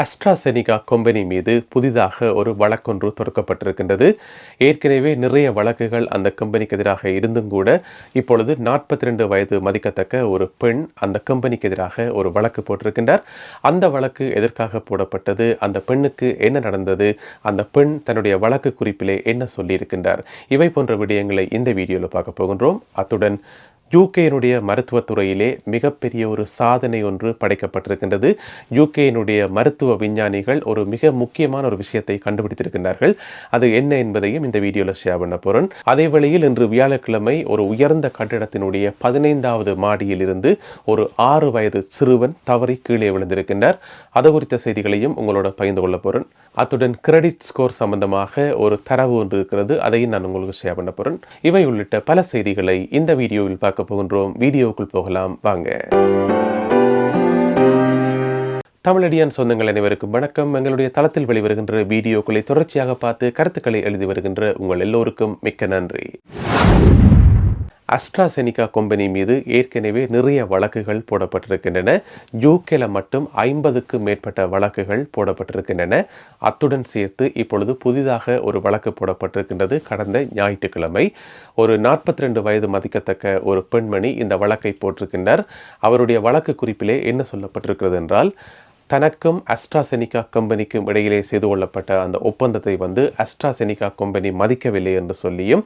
AstraZeneca company மீது புதிதாக ஒரு வழக்கொன்று தொடுக்கப்பட்டிருக்கின்றது. ஏற்கனவே நிறைய வழக்குகள் அந்த கம்பெனிக்கு எதிராக இருந்தும் கூட இப்பொழுது நாற்பத்தி ரெண்டு வயது மதிக்கத்தக்க ஒரு பெண் அந்த கம்பெனிக்கு எதிராக ஒரு வழக்கு போட்டிருக்கின்றார். அந்த வழக்கு எதற்காக போடப்பட்டது? அந்த பெண்ணுக்கு என்ன நடந்தது? அந்த பெண் தன்னுடைய வழக்கு குறிப்பிலே என்ன சொல்லியிருக்கின்றார்? இவை போன்ற விடயங்களை இந்த வீடியோவில் பார்க்க போகின்றோம். அத்துடன் யூகேயினுடைய மருத்துவத்துறையிலே மிகப்பெரிய ஒரு சாதனை ஒன்று படைக்கப்பட்டிருக்கின்றது. யூகேயினுடைய மருத்துவ விஞ்ஞானிகள் ஒரு மிக முக்கியமான ஒரு விஷயத்தை கண்டுபிடித்திருக்கின்றார்கள். அது என்ன என்பதையும் இந்த வீடியோவில் ஷேர் பண்ண போகிறேன் அதே வழியில் இன்று வியாழக்கிழமை ஒரு உயர்ந்த கட்டிடத்தினுடைய பதினைந்தாவது மாடியில் இருந்து ஒரு ஆறு வயது சிறுவன் தவறி கீழே விழுந்திருக்கின்றார். அது குறித்த செய்திகளையும் உங்களோட பகிர்ந்து கொள்ள போகிறேன் அத்துடன் கிரெடிட் ஸ்கோர் சம்பந்தமாக ஒரு தரவு ஒன்று இருக்கிறது. அதையும் நான் உங்களுக்கு ஷேர் பண்ண போகிறேன் இவை உள்ளிட்ட பல செய்திகளை இந்த வீடியோவில் பார்க்க போகின்றோம். வீடியோவுக்குள் போகலாம். வாங்க. தமிழடியான் சொந்தங்கள் அனைவருக்கும் வணக்கம். எங்களுடைய தளத்தில் வெளிவருகின்ற வீடியோக்களை தொடர்ச்சியாக பார்த்து கருத்துக்களை எழுதி வருகின்ற உங்கள் எல்லோருக்கும் மிக்க நன்றி. அஸ்ட்ராசெனிகா கம்பெனி மீது ஏற்கனவே நிறைய வழக்குகள் போடப்பட்டிருக்கின்றன. யூகேல மட்டும் ஐம்பதுக்கு மேற்பட்ட வழக்குகள் போடப்பட்டிருக்கின்றன. அத்துடன் சேர்த்து இப்பொழுது புதிதாக ஒரு வழக்கு போடப்பட்டிருக்கின்றது கடந்த ஞாயிற்றுக்கிழமை. ஒரு நாற்பத்தி ரெண்டு வயது மதிக்கத்தக்க ஒரு பெண்மணி இந்த வழக்கை போட்டிருக்கின்றார். அவருடைய வழக்கு குறிப்பிலே என்ன சொல்லப்பட்டிருக்கிறது என்றால் தனக்கும் அஸ்ட்ராசெனிகா கம்பெனிக்கும் இடையிலே செய்து கொள்ளப்பட்ட அந்த ஒப்பந்தத்தை வந்து அஸ்ட்ராசெனிகா கம்பெனி மதிக்கவில்லை என்று சொல்லியும்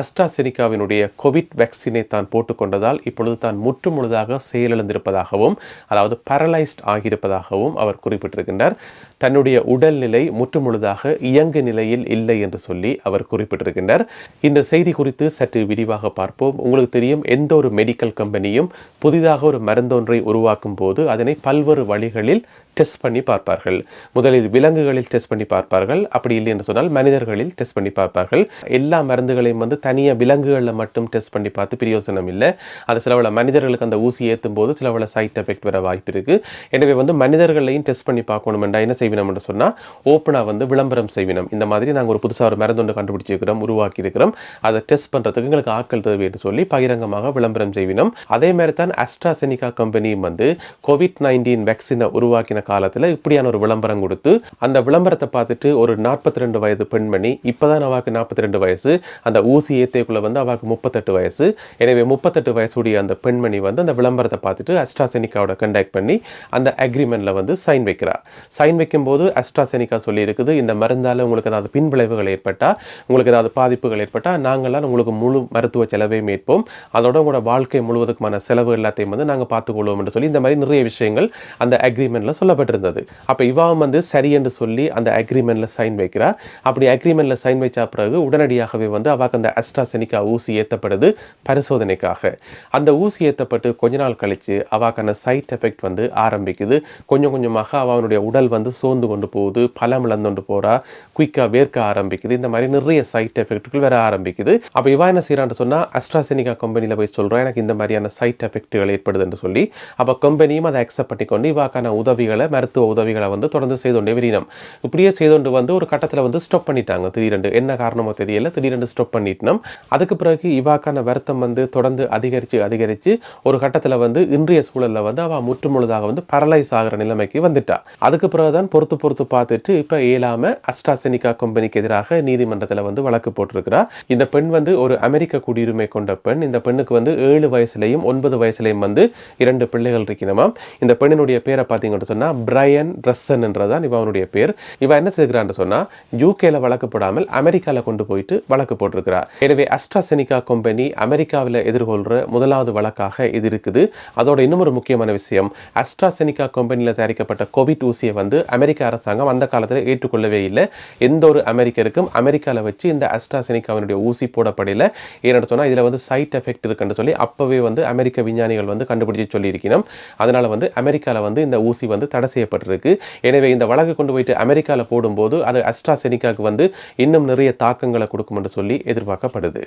அஸ்ட்ராசெனிகாவினுடைய கோவிட் வேக்சினை தான் போட்டுக்கொண்டதால் இப்பொழுது தான் முற்று முழுதாக செயலிழந்திருப்பதாகவும் அதாவது பரலைஸ்ட் ஆகியிருப்பதாகவும் அவர் குறிப்பிட்டிருக்கின்றார். தன்னுடைய உடல்நிலை முற்று முழுதாக இயங்கு நிலையில் இல்லை என்று சொல்லி அவர் குறிப்பிட்டிருக்கின்றார். இந்த செய்தி குறித்து சற்று விரிவாக பார்ப்போம். உங்களுக்கு தெரியும் எந்த ஒரு மெடிக்கல் கம்பெனியும் புதிதாக ஒரு மருந்தொன்றை உருவாக்கும் போது அதனை பல்வேறு வழிகளில் டெஸ்ட் பண்ணி பார்ப்பார்கள். முதலில் விலங்குகளில் டெஸ்ட் பண்ணி பார்ப்பார்கள். அப்படி இல்லை என்று சொன்னால் மனிதர்களில் டெஸ்ட் பண்ணி பார்ப்பார்கள். எல்லா மருந்துகளையும் வந்து தனியாக விலங்குகளில் மட்டும் டெஸ்ட் பண்ணி பார்த்து பிரயோசனம் இல்லை. அது சிலவள மனிதர்களுக்கு அந்த ஊசி ஏற்றும் போது சிலவள சைட் எஃபெக்ட் வர வாய்ப்பு இருக்குது எனவே வந்து மனிதர்களையும் டெஸ்ட் பண்ணி பார்க்கணும் என்றால் என்ன செய்வினம் என்று சொன்னால் ஓப்பனாக வந்து விளம்பரம் செய்வினம். இந்த மாதிரி நாங்கள் ஒரு புதுசாக ஒரு மருந்து ஒன்று கண்டுபிடிச்சிருக்கிறோம் உருவாக்கியிருக்கிறோம். அதை டெஸ்ட் பண்ணுறதுக்கு எங்களுக்கு ஆட்கள் தேவை என்று சொல்லி பகிரங்கமாக விளம்பரம் செய்வினம். அதே மாதிரி தான் அஸ்ட்ராசெனிகா கம்பெனியும் வந்து கோவிட் நைன்டீன் வேக்சினை உருவாக்கின காலத்தில் இப்படியான ஒரு விளம்பரம் கொடுத்து அந்த விளம்பரத்தை பார்த்துட்டு ஒரு நாற்பத்தி ரெண்டு வயது பெண்மணி இப்போதான் அவாக்கு நாற்பத்தி ரெண்டு வயசு அந்த ஊசி ஏத்தைக்குள்ள வந்து அவாக்கு முப்பத்தெட்டு வயசு. எனவே முப்பத்தெட்டு வயசுடைய அந்த பெண்மணி வந்து அந்த விளம்பரத்தை பார்த்துட்டு அஸ்ட்ராசெனிக்காவோட கண்டாக்ட் பண்ணி அந்த அக்ரிமெண்ட்டில் வந்து சைன் வைக்கிறார் சைன் வைக்கும்போது அஸ்ட்ராசெனிக்கா சொல்லியிருக்குது இந்த மருந்தால் உங்களுக்கு ஏதாவது பின்விளைவுகள் ஏற்பட்டால் உங்களுக்கு ஏதாவது பாதிப்புகள் ஏற்பட்டால் நாங்களாம் உங்களுக்கு முழு மருத்துவ செலவை மீட்போம். அதோட உங்களோட வாழ்க்கை முழுவதுக்குமான செலவு எல்லாத்தையும் வந்து நாங்கள் பார்த்துக்கொள்வோம் என்று சொல்லி இந்த மாதிரி நிறைய விஷயங்கள் அந்த அக்ரிமெண்ட்ல சொல்லப்பட்டிருந்தது அப்போ இவாவும் வந்து சரி என்று சொல்லி அந்த அக்ரிமெண்ட்டில் சைன் வைக்கிறா அப்படி அக்ரிமெண்ட்டில் சைன் வைச்ச பிறகு உடனடியாகவே வந்து அவாக்கு அந்த அஸ்ட்ராசெனிக்கா ஊசி ஏற்றப்படுது பரிசோதனைக்காக. அந்த ஊசி ஏற்றப்பட்டு கொஞ்ச நாள் கழித்து அவாக்கான சைட் எஃபெக்ட் வந்து ஆரம்பிக்குது. கொஞ்சம் கொஞ்சமாக அவனுடைய உடல் வந்து சோர்ந்து கொண்டு போகுது பலம் இழந்துண்டு போகிறா குயிக்காக வேர்க்க ஆரம்பிக்குது. இந்த மாதிரி நிறைய சைட் எஃபெக்ட்கள் வர ஆரம்பிக்குது. அப்போ இவா என்ன செய்கிறான்னு சொன்னால் அஸ்ட்ராசெனிக்கா கம்பெனியில் போய் சொல்கிறான் எனக்கு இந்த மாதிரியான சைட் எஃபெக்ட்டுகள் ஏற்படுதுன்னு சொல்லி. அப்போ கம்பெனியும் அதை அக்செப்ட் பண்ணிக்கொண்டு இவாக்கான உதவிகள் உதவிகளை மருத்துவ உதவிகளை வந்து தொடர்ந்து செய்து கொண்டே விரினம் இப்படியே செய்து கொண்டு வந்து ஒரு கட்டத்தில் வந்து ஸ்டாப் பண்ணிட்டாங்க. திடீரெண்டு என்ன காரணமோ தெரியல. திடீரெண்டு ஸ்டாப் பண்ணிட்டோம். அதுக்கு பிறகு இவாக்கான வருத்தம் வந்து தொடர்ந்து அதிகரித்து அதிகரித்து ஒரு கட்டத்தில் வந்து இன்றைய சூழலில் வந்து அவள் முற்றுமுழுதாக வந்து பரலைஸ் ஆகிற நிலைமைக்கு வந்துட்டா. அதுக்கு பிறகு தான் பொறுத்து பொறுத்து பார்த்துட்டு இப்போ இயலாம அஸ்ட்ராசெனிகா கம்பெனிக்கு எதிராக நீதிமன்றத்தில் வந்து வழக்கு போட்டிருக்கிறா. இந்த பெண் வந்து ஒரு அமெரிக்க குடியுரிமை கொண்ட பெண். இந்த பெண்ணுக்கு வந்து ஏழு வயசுலையும் ஒன்பது வயசுலையும் வந்து இரண்டு பிள்ளைகள் இருக்கணுமா இந்த பெண்ணினுடைய பேரை பார்த்தீங்கன்னு சொன்னால் பிரையன் ரஸ்ஸன் என்றதான் இவன் அவனுடைய பேர். இவன் என்ன செய்கிறான்னு சொன்னால் யூகேல வழக்கு போடாமல் அமெரிக்காவில் கொண்டு போயிட்டு வழக்கு போட்டிருக்கிறார். எனவே அஸ்ட்ராசெனிகா கம்பெனி அமெரிக்காவில் எதிர்கொள்கிற முதலாவது வழக்காக இது இருக்குது. அதோட இன்னும் ஒரு முக்கியமான விஷயம் அஸ்ட்ராசெனிகா கம்பெனியில் தயாரிக்கப்பட்ட கோவிட் ஊசியை வந்து அமெரிக்க அரசாங்கம் அந்த காலத்தில் ஏற்றுக்கொள்ளவே இல்லை. எந்த ஒரு அமெரிக்கருக்கும் அமெரிக்காவில் வச்சு இந்த அஸ்ட்ராசெனிகாவினுடைய ஊசி போடப்படல. ஏன்னு சொன்னால் இதில் வந்து சைட் எஃபெக்ட் இருக்குன்னு சொல்லி அப்போவே வந்து அமெரிக்க விஞ்ஞானிகள் வந்து கண்டுபிடிச்சு சொல்லியிருக்கணும். அதனால் வந்து அமெரிக்காவில் வந்து இந்த ஊசி வந்து தடை செய்யப்பட்டிருக்கு. எனவே இந்த வழக்கு கொண்டு போயிட்டு அமெரிக்காவில் போடும்போது அது அஸ்ட்ராசெனிகாவுக்கு வந்து இன்னும் நிறைய தாக்கங்களை கொடுக்கும் என்று சொல்லி எதிர்பார்க்கப்படுது.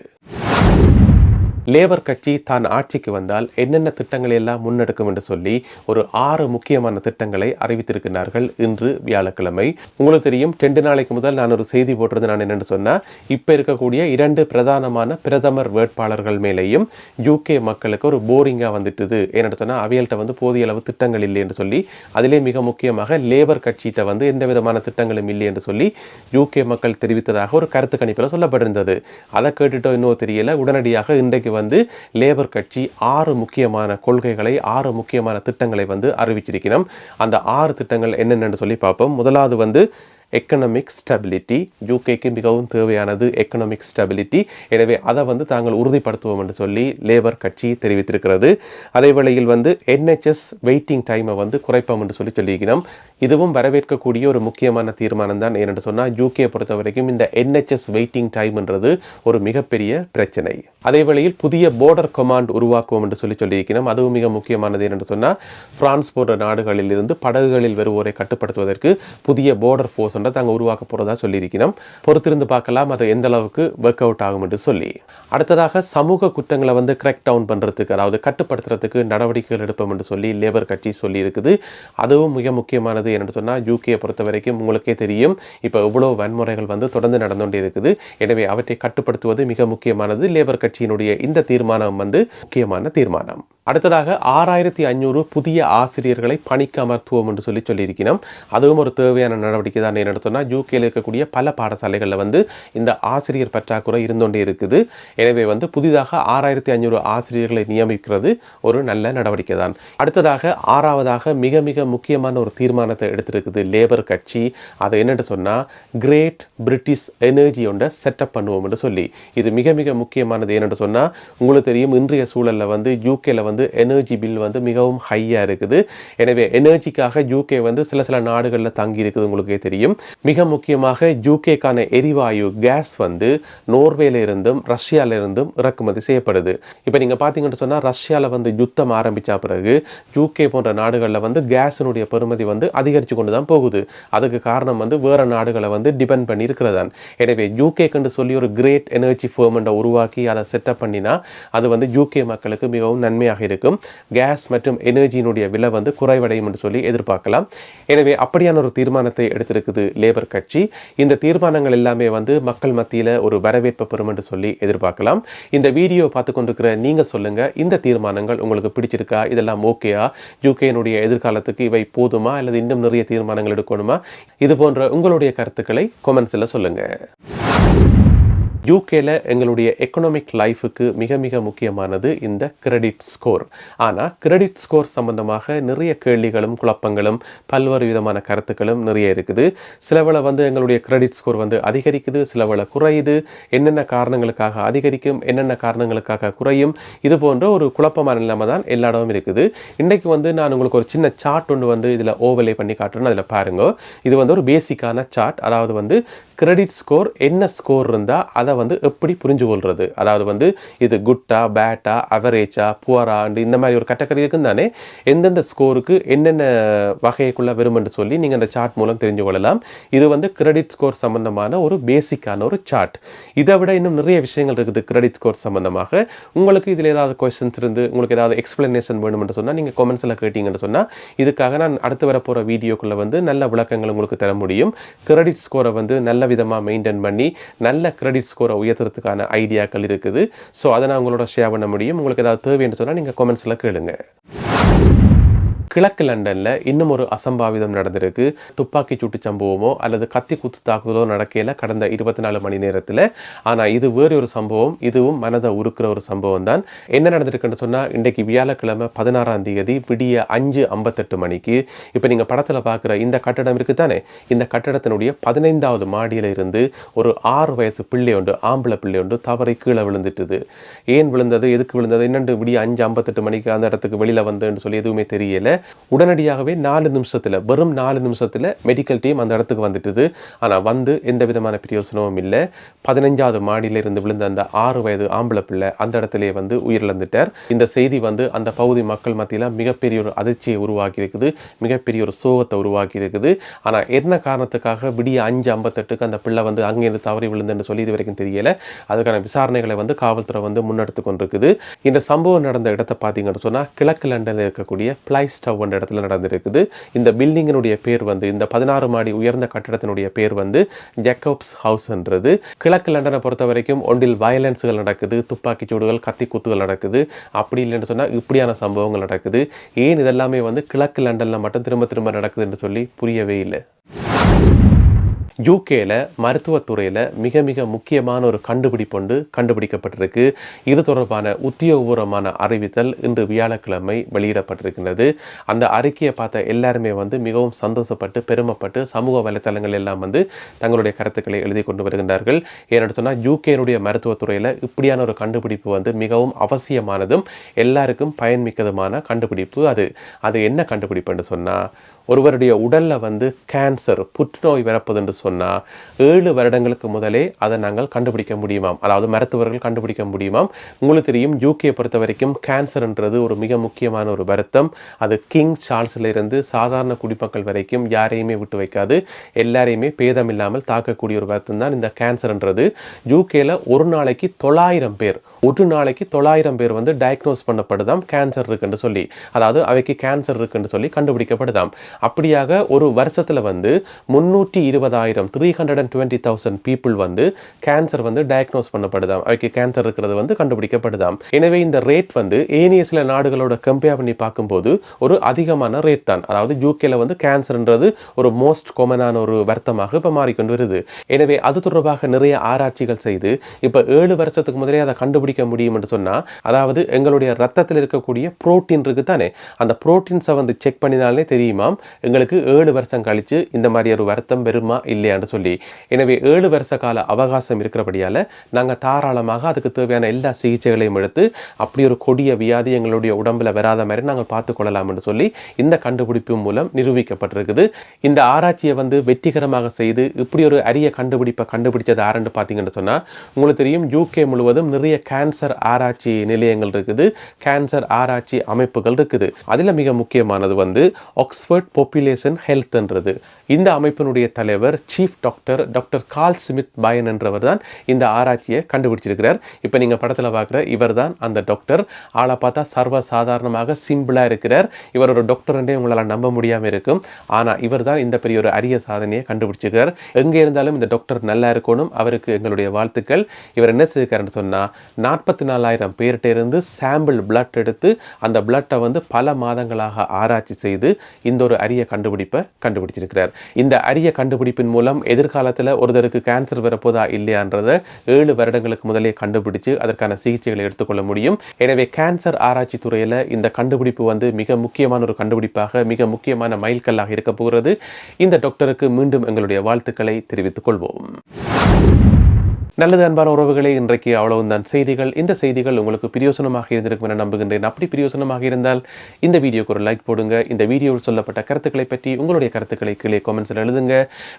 லேபர் கட்சி தான் ஆட்சிக்கு வந்தால் என்னென்ன திட்டங்களை எல்லாம் முன்னெடுக்கும் என்று சொல்லி ஒரு ஆறு முக்கியமான திட்டங்களை அறிவித்திருக்கிறார்கள் இன்று வியாழக்கிழமை. உங்களுக்கு தெரியும் ரெண்டு நாளைக்கு முதல் நான் ஒரு செய்தி போட்டிருந்தேன். நான் என்னென்னு சொன்னால் இப்போ இருக்கக்கூடிய இரண்டு பிரதானமான பிரதமர் வேட்பாளர்கள் மேலேயும் யூகே மக்களுக்கு ஒரு போரிங்காக வந்துட்டுது. என்னென்னு சொன்னால் அவைகள்கிட்ட வந்து போதிய அளவு திட்டங்கள் இல்லை என்று சொல்லி அதிலே மிக முக்கியமாக லேபர் கட்சிகிட்ட வந்து எந்த விதமான திட்டங்களும் இல்லை என்று சொல்லி யூகே மக்கள் தெரிவித்ததாக ஒரு கருத்து கணிப்பில் சொல்லப்பட்டிருந்தது. அதை கேட்டுட்டோ இன்னும் தெரியல. உடனடியாக இன்றைக்கு வந்து லேபர் கட்சி ஆறு முக்கியமான கொள்கைகளை ஆறு முக்கியமான திட்டங்களை வந்து அறிவிச்சிருக்கிறோம் அந்த ஆறு திட்டங்கள் என்னென்னு சொல்லி பார்ப்போம். முதலாவது வந்து எக்கனமிக் ஸ்டெபிலிட்டி யூகேக்கு மிகவும் தேவையானது எக்கனாமிக் ஸ்டெபிலிட்டி எனவே அதை வந்து தாங்கள் உறுதிப்படுத்துவோம் என்று சொல்லி லேபர் கட்சி தெரிவித்திருக்கிறது. அதே வேளையில் வந்து என்ஹெச்எஸ் வெயிட்டிங் டைமை வந்து குறைப்போம் என்று சொல்லி சொல்லியிருக்கிறோம். இதுவும் வரவேற்கக்கூடிய ஒரு முக்கியமான தீர்மானம் தான். ஏனென்று சொன்னால் யூகே பொறுத்த வரைக்கும் இந்த என்ஹெச்எஸ் வெயிட்டிங் டைம்ன்றது ஒரு மிகப்பெரிய பிரச்சனை. அதே வேளையில் புதிய போர்டர் கமாண்ட் உருவாக்குவோம் என்று சொல்லி சொல்லியிருக்கிறோம். அதுவும் மிக முக்கியமானது என்னென்று சொன்னால் பிரான்ஸ் போன்ற நாடுகளில் இருந்து படகுகளில் வருவோரை கட்டுப்படுத்துவதற்கு புதிய போர்டர் ஃபோர்ஸ் ஒன்றை தாங்கள் உருவாக்க போகிறதா சொல்லியிருக்கிறோம் பொறுத்திருந்து பார்க்கலாம் அது எந்த அளவுக்கு ஒர்க் அவுட் ஆகும் என்று சொல்லி. அடுத்ததாக சமூக குற்றங்களை வந்து கிராக் டவுன் பண்ணுறதுக்கு அதாவது கட்டுப்படுத்துறதுக்கு நடவடிக்கைகள் எடுப்போம் என்று சொல்லி லேபர் கட்சி சொல்லியிருக்குது. அதுவும் மிக முக்கியமானது என்னென்னு சொன்னால் யூகேயை பொறுத்த வரைக்கும் உங்களுக்கே தெரியும் இப்போ இவ்வளோ வன்முறைகள் வந்து தொடர்ந்து நடந்து கொண்டே இருக்குது. எனவே அவற்றை கட்டுப்படுத்துவது மிக முக்கியமானது. லேபர் கட்சியினுடைய இந்த தீர்மானம் வந்து முக்கியமான தீர்மானம். அடுத்ததாக ஆறாயிரத்தி ஐநூறு புதிய ஆசிரியர்களை பணிக்கு அமர்த்துவோம் என்று சொல்லி சொல்லியிருக்கிறோம். அதுவும் ஒரு தேவையான நடவடிக்கை தான் என்ன சொன்னால் யூகேயில் இருக்கக்கூடிய பல பாடசாலைகளில் வந்து இந்த ஆசிரியர் பற்றாக்குறை இருந்தோண்டே இருக்குது. எனவே வந்து புதிதாக ஆறாயிரத்தி ஐநூறு ஆசிரியர்களை நியமிக்கிறது ஒரு நல்ல நடவடிக்கை தான். அடுத்ததாக ஆறாவதாக மிக மிக முக்கியமான ஒரு தீர்மானத்தை எடுத்திருக்குது லேபர் கட்சி. அதை என்னென்னு சொன்னால் கிரேட் பிரிட்டிஷ் எனர்ஜி ஒன்றை செட்டப் பண்ணுவோம் என்று சொல்லி. இது மிக மிக முக்கியமானது என்னென்னு சொன்னால் உங்களுக்கு தெரியும் இன்றைய சூழலில் வந்து யூகேல வந்து எனர்ஜி பில் வந்து மிகவும் ஹையாக இருக்குது. எனவே எனர்ஜிக்காக யூகே வந்து சில சில நாடுகளில் தங்கி இருக்குது உங்களுக்கே தெரியும். மிக முக்கியமாக யூகேக்கான எரிவாயு கேஸ் வந்து நோர்வேல இருந்தும் இருந்தும் இறக்குமதி செய்யப்படுது. இப்போ நீங்கள் பார்த்தீங்கன்னு சொன்னால் ரஷ்யாவில் வந்து யுத்தம் ஆரம்பித்த பிறகு யூகே போன்ற நாடுகளில் வந்து கேஸினுடைய பெறுமதி வந்து அதிகரித்து கொண்டு தான் போகுது. அதுக்கு காரணம் வந்து வேறு நாடுகளை வந்து டிபெண்ட் பண்ணி இருக்கிறதான் எனவே யூகேக்குன்னு சொல்லி ஒரு கிரேட் எனர்ஜி ஃபேர்மெண்ட்டை உருவாக்கி அதை செட்டப் பண்ணினா அது வந்து யூகே மக்களுக்கு மிகவும் நன்மையாக இருக்கும். கேஸ் மற்றும் எனர்ஜியினுடைய விலை வந்து குறைவடையும் என்று சொல்லி எதிர்பார்க்கலாம். எனவே அப்படியான ஒரு தீர்மானத்தை எடுத்திருக்குது லேபர் கட்சி. இந்த தீர்மானங்கள் எல்லாமே வந்து மக்கள் மத்தியில் ஒரு வரவேற்பு பெறும் என்று சொல்லி எதிர்பார்க்கலாம். இந்த வீடியோ பார்த்து கொண்டிருக்கிற நீங்கள் சொல்லுங்கள் இந்த தீர்மானங்கள் உங்களுக்கு பிடிச்சிருக்கா இதெல்லாம் ஓகேயா யூகேனுடைய எதிர்காலத்துக்கு இவை போதுமா? அல்லது இன்னும் நிறைய தீர்மானங்கள் எடுக்கணுமா? இது போன்ற உங்களுடைய கருத்துக்களை கொமெண்ட்ஸில் சொல்லுங்கள் யூகேல எங்களுடைய எக்கனாமிக் லைஃபுக்கு மிக மிக முக்கியமானது இந்த கிரெடிட் ஸ்கோர் ஆனால் கிரெடிட் ஸ்கோர் சம்பந்தமாக நிறைய கேள்விகளும் குழப்பங்களும் பல்வேறு விதமான கருத்துக்களும் நிறைய இருக்குது. சிலவளை வந்து எங்களுடைய கிரெடிட் ஸ்கோர் வந்து அதிகரிக்குது சிலவளை குறையுது. என்னென்ன காரணங்களுக்காக அதிகரிக்கும் என்னென்ன காரணங்களுக்காக குறையும் இது போன்ற ஒரு குழப்பமான நிலைமை தான் எல்லா இடமும் இருக்குது. இன்றைக்கு வந்து நான் உங்களுக்கு ஒரு சின்ன சார்ட் ஒன்று வந்து இதில் ஓவலே பண்ணி காட்டுறேன். அதில் பாருங்க. இது வந்து ஒரு பேசிக்கான சார்ட் அதாவது வந்து கிரெடிட் ஸ்கோர் என்ன ஸ்கோர் இருந்தால் அதை வந்து எப்படி புரிஞ்சு கொள்வது அதாவது வந்து இது குட்டா பேட்டா அவரேஜா புவரா இந்த மாதிரி ஒரு கேட்டகரி இருக்குன்னு தானே? எந்தெந்த ஸ்கோருக்கு என்னென்ன வகைக்குள்ளே வரும் என்று சொல்லி நீங்கள் அந்த சார்ட் மூலம் தெரிஞ்சு கொள்ளலாம். இது வந்து கிரெடிட் ஸ்கோர் சம்பந்தமான ஒரு பேசிக்கான ஒரு சார்ட் இதை விட இன்னும் நிறைய விஷயங்கள் இருக்குது கிரெடிட் ஸ்கோர் சம்பந்தமாக. உங்களுக்கு இதில் ஏதாவது கொஸ்டின்ஸ் இருந்து உங்களுக்கு ஏதாவது எக்ஸ்பிளனேஷன் வேணும்னு சொன்னால் நீங்கள் கொமெண்ட்ஸில் கேட்டீங்கன்னு சொன்னால் இதுக்காக நான் அடுத்து வர போகிற வீடியோக்குள்ளே வந்து நல்ல விளக்கங்கள் உங்களுக்கு தர முடியும். கிரெடிட் ஸ்கோரை வந்து நல்ல விதமாக மெயின்டைன் பண்ணி நல்ல கிரெடிட் ஸ்கோரை உயர்த்துறதுக்கான ஐடியாக்கள் இருக்குது. ஸோ அதை நான் உங்களோட ஷேர் பண்ண முடியும். உங்களுக்கு ஏதாவது தேவைன்னு சொன்னால் நீங்கள் கமெண்ட்ஸில் கேளுங்க. கிழக்கு லண்டனில் இன்னும் ஒரு அசம்பாவிதம் நடந்திருக்கு. துப்பாக்கி சூட்டு சம்பவமோ அல்லது கத்தி குத்து தாக்குதலோ நடக்கையில் கடந்த இருபத்தி நாலு மணி நேரத்தில் ஆனால் இது வேறு ஒரு சம்பவம் இதுவும் மனதை உருக்குற ஒரு சம்பவம் தான். என்ன நடந்திருக்குன்னு சொன்னால் இன்றைக்கு வியாழக்கிழமை பதினாறாம் தேதி விடிய அஞ்சு ஐம்பத்தெட்டு மணிக்கு இப்போ நீங்கள் படத்தில் பார்க்குற இந்த கட்டடம் இருக்குது தானே இந்த கட்டடத்தினுடைய பதினைந்தாவது மாடியில் இருந்து ஒரு ஆறு வயசு பிள்ளை உண்டு ஆம்பளை பிள்ளை உண்டு தவறி கீழே விழுந்துட்டுது. ஏன் விழுந்தது? எதுக்கு விழுந்தது? என்னென்று விடிய அஞ்சு ஐம்பத்தெட்டு மணிக்கு அந்த இடத்துக்கு வெளியில் வந்தேன்னு சொல்லி எதுவுமே தெரியல. உடனடியாகவே நாலு நிமிஷத்தில் வெறும் நாலு நிமிஷத்தில் மெடிக்கல் டீம் அந்த இடத்துக்கு வந்துட்டுது. ஆனால் வந்து எந்த விதமான பிரயோசனமும் இல்லை. பதினஞ்சாவது மாடியில இருந்து விழுந்த அந்த ஆறு வயது ஆம்பளை பிள்ளை அந்த இடத்துலயே வந்து உயிரிழந்துட்டார். இந்த செய்தி வந்து அந்த பகுதி மக்கள் மத்தியில் மிகப்பெரிய ஒரு அதிர்ச்சியை உருவாக்கி இருக்குது மிகப்பெரிய ஒரு சோகத்தை உருவாக்கி இருக்குது ஆனால் என்ன காரணத்துக்காக விடிய அஞ்சு ஐம்பத்தெட்டுக்கு அந்த பிள்ளை வந்து அங்கேருந்து தவறி விழுந்துன்னு சொல்லி இது வரைக்கும் தெரியலை. அதுக்கான விசாரணைகளை வந்து காவல்துறை வந்து முன்னெடுத்து கொண்டிருக்குது. இந்த சம்பவம் நடந்த இடத்தை பார்த்தீங்கன்னு சொன்னால் கிழக்கு லண்டனில் இருக்கக்கூடிய பிளைஸ் டவ் என்ற இடத்துல நடந்திருக்குது. இந்த பில்டிங்கினுடைய பேர் வந்து இந்த பதினாறு மாடி உயர்ந்த கட்டிடத்தினுடைய பேர் வந்து ஜெக்கப்ஸ் ஹவுஸ்ன்றது கிழக்கு லண்டனை பொறுத்த வரைக்கும் ஒன்றில் வயலன்ஸுகள் நடக்குது துப்பாக்கிச் சூடுகள் கத்தி குத்துகள் நடக்குது. அப்படி இல்லைன்னு சொன்னால் இப்படியான சம்பவங்கள் நடக்குது. ஏன் இதெல்லாமே வந்து கிழக்கு லண்டனில் மட்டும் திரும்ப திரும்ப நடக்குதுன்னு சொல்லி புரியவே இல்லை. யூகேல மருத்துவத்துறையில் மிக மிக முக்கியமான ஒரு கண்டுபிடிப்பொண்டு கண்டுபிடிக்கப்பட்டிருக்கு. இது தொடர்பான உத்தியோகபூர்வமான அறிவித்தல் இன்று வியாழக்கிழமை வெளியிடப்பட்டிருக்கின்றது. அந்த அறிக்கையை பார்த்த எல்லாருமே வந்து மிகவும் சந்தோஷப்பட்டு பெருமைப்பட்டு சமூக வலைத்தளங்கள் எல்லாம் வந்து தங்களுடைய கருத்துக்களை எழுதி கொண்டு வருகின்றார்கள். ஏன்னு சொன்னால் யூகேனுடைய மருத்துவத்துறையில் இப்படியான ஒரு கண்டுபிடிப்பு வந்து மிகவும் அவசியமானதும் எல்லாருக்கும் பயன்மிக்கதுமான கண்டுபிடிப்பு அது. அது என்ன கண்டுபிடிப்புன்னு சொன்னால் ஒருவருடைய உடலில் வந்து கேன்சர் புற்றுநோய் பிறப்பது என்று சொன்னால் ஏழு வருடங்களுக்கு முதலே அதை நாங்கள் கண்டுபிடிக்க முடியுமாம். அதாவது மருத்துவர்கள் கண்டுபிடிக்க முடியுமாம். உங்களுக்கு தெரியும் யூகே பொறுத்த வரைக்கும் கேன்சர்ன்றது ஒரு மிக முக்கியமான ஒரு வருத்தம். அது கிங் சார்ல்ஸ்ல இருந்து சாதாரண குடிமக்கள் வரைக்கும் யாரையுமே விட்டு வைக்காது. எல்லாரையுமே பேதம் இல்லாமல் தாக்கக்கூடிய ஒரு வருத்தம் தான் இந்த கேன்சர்ன்றது யூகேல ஒரு நாளைக்கு தொள்ளாயிரம் பேர் ஒரு நாளைக்கு தொள்ளாயிரம் பேர் வந்து டயக்னோஸ் பண்ணப்படுதாம் கேன்சர் இருக்குன்னு சொல்லி. அதாவது அவைக்கு கேன்சர் இருக்குன்னு சொல்லி கண்டுபிடிக்கப்படுதாம். அப்படியாக ஒரு வருஷத்தில் வந்து முன்னூற்றி இருபதாயிரம் three hundred and twenty thousand people வந்து கேன்சர் வந்து டயக்னோஸ் பண்ணப்படுதாம். அவைக்கு கேன்சர் இருக்கிறது வந்து கண்டுபிடிக்கப்படுதாம். எனவே இந்த ரேட் வந்து ஏனைய சில நாடுகளோட கம்பேர் பண்ணி பார்க்கும்போது ஒரு அதிகமான ரேட் தான். அதாவது யூகேல வந்து கேன்சர்ன்றது ஒரு மோஸ்ட் காமனான ஒரு வருத்தமாக இப்போ மாறிக்கொண்டு வருது. எனவே அது தொடர்பாக நிறைய ஆராய்ச்சிகள் செய்து இப்போ ஏழு வருஷத்துக்கு முதலே அதை கண்டுபிடிக்க முடியும் என்று சொன்னால் அதாவது எங்களுடைய ரத்தத்தில் இருக்கக்கூடிய புரோட்டீன் இருக்கு தானே அந்த புரோட்டீன்ஸை வந்து செக் பண்ணினாலே தெரியுமாம் எங்களுக்கு ஏழு வருஷம் கழிச்சு இந்த மாதிரி ஒரு வருத்தம் வருமா இல்லையான்னு சொல்லி. எனவே ஏழு வருஷ கால அவகாசம் இருக்கிறபடியால் நாங்கள் தாராளமாக அதுக்கு தேவையான எல்லா சிகிச்சைகளையும் எடுத்து அப்படி ஒரு கொடிய வியாதி எங்களுடைய உடம்புல வராத மாதிரி நாங்கள் பார்த்து கொள்ளலாம்னு சொல்லி இந்த கண்டுபிடிப்பு மூலம் நிரூபிக்கப்பட்டிருக்குது. இந்த ஆராய்ச்சியை வந்து வெற்றிகரமாக செய்து இப்படி ஒரு அரிய கண்டுபிடிப்பை கண்டுபிடிச்சது யாருன்னு பார்த்தீங்கன்னு சொன்னால் உங்களுக்கு தெரியும் யூகே முழுவதும் நிறைய கேன்சர் ஆராய்ச்சி நிலையங்கள் இருக்குது கேன்சர் ஆராய்ச்சி அமைப்புகள் இருக்குது. அதில் மிக முக்கியமானது வந்து ஆக்ஸ்ஃபோர்ட் பாப்புலேஷன் ஹெல்த்ன்றது. இந்த அமைப்பினுடைய தலைவர் chief doctor doctor Karl Smith பயன் என்றவர் தான் இந்த ஆராய்ச்சியை கண்டுபிடிச்சிருக்கிறார். இப்போ நீங்கள் படத்தில் பார்க்குற இவர் தான் அந்த டாக்டர். ஆளை பார்த்தா சர்வ சாதாரணமாக சிம்பிளாக இருக்கிறார். இவர் ஒரு டாக்டர்ன்றே உங்களால் நம்ப முடியாமல் இருக்கும். ஆனால் இவர் தான் இந்த பெரிய ஒரு அரிய சாதனையை கண்டுபிடிச்சிருக்கிறார். எங்கே இருந்தாலும் இந்த டாக்டர் நல்லா இருக்கணும். அவருக்கு எங்களுடைய வாழ்த்துக்கள். இவர் என்ன செய்திருக்காருன்னு சொன்னால் நாற்பத்தி நாலாயிரம் பேர்கிட்ட இருந்து சாம்பிள் பிளட் எடுத்து அந்த பிளட்டை வந்து பல மாதங்களாக ஆராய்ச்சி செய்து இந்த ஒரு அரிய கண்டுபிடிப்பை கண்டுபிடிச்சிருக்கிறார். இந்த அரிய கண்டுபிடிப்பின் மூலம் எதிர்காலத்தில் ஒருத்தருக்கு கேன்சர் வரப்போதா இல்லையான்றதை ஏழு வருடங்களுக்கு முதலே கண்டுபிடிச்சு அதற்கான சிகிச்சைகளை எடுத்துக்கொள்ள முடியும். எனவே கேன்சர் ஆராய்ச்சி துறையில் இந்த கண்டுபிடிப்பு வந்து மிக முக்கியமான ஒரு கண்டுபிடிப்பாக மிக முக்கியமான மைல்கல்லாக இருக்க போகிறது. இந்த டாக்டருக்கு மீண்டும் எங்களுடைய வாழ்த்துக்களை தெரிவித்துக் கொள்வோம். நல்லது அன்பான உறவுகளே இன்றைக்கு அவ்வளவுதான் செய்திகள் இந்த செய்திகள் உங்களுக்கு பிரியோசனமாக இருந்திருக்கும் என நம்புகின்றேன். அப்படி பிரியோசனமாக இருந்தால் இந்த வீடியோக்கு ஒரு லைக் போடுங்க. இந்த வீடியோவில் சொல்லப்பட்ட கருத்துக்களை பற்றி உங்களுடைய கருத்துக்களை கீழே கமெண்ட்ஸில் எழுதுங்க.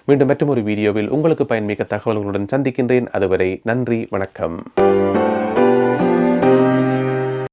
மீண்டும் மற்றும் ஒரு வீடியோவில் உங்களுக்கு பயன்மிக்க தகவல்களுடன் சந்திக்கின்றேன். அதுவரை நன்றி வணக்கம்.